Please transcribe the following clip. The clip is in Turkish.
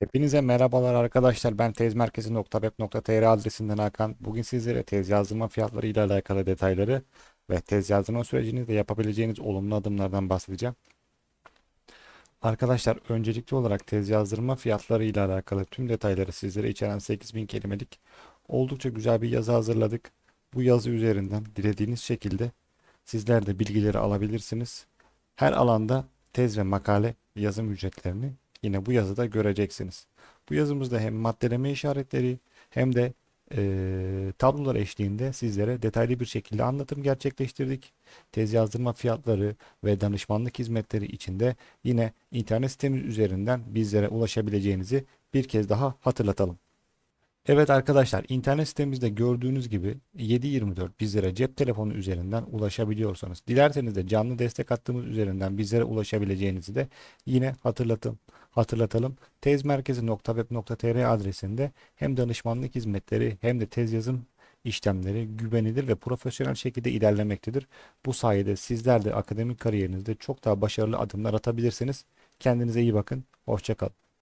Hepinize merhabalar arkadaşlar. Ben tezmerkezi.web.tr adresinden Hakan. Bugün sizlere tez yazdırma fiyatları ile alakalı detayları ve tez yazdırma sürecinizde yapabileceğiniz olumlu adımlardan bahsedeceğim. Arkadaşlar öncelikli olarak tez yazdırma fiyatları ile alakalı tüm detayları sizlere içeren 8000 kelimelik oldukça güzel bir yazı hazırladık. Bu yazı üzerinden dilediğiniz şekilde sizler de bilgileri alabilirsiniz. Her alanda tez ve makale yazım ücretlerini yine bu yazıda göreceksiniz. Bu yazımızda hem maddeleme işaretleri hem de eee tablolar eşliğinde sizlere detaylı bir şekilde anlatım gerçekleştirdik. Tez yazdırma fiyatları ve danışmanlık hizmetleri içinde yine internet sitemiz üzerinden bizlere ulaşabileceğinizi bir kez daha hatırlatalım. Evet arkadaşlar internet sitemizde gördüğünüz gibi 7/24 bizlere cep telefonu üzerinden ulaşabiliyorsanız dilerseniz de canlı destek hattımız üzerinden bizlere ulaşabileceğinizi de yine hatırlatın, hatırlatalım. Tezmerkezi.web.tr adresinde hem danışmanlık hizmetleri hem de tez yazım işlemleri güvenilir ve profesyonel şekilde ilerlemektedir. Bu sayede sizler de akademik kariyerinizde çok daha başarılı adımlar atabilirsiniz. Kendinize iyi bakın. Hoşça kalın.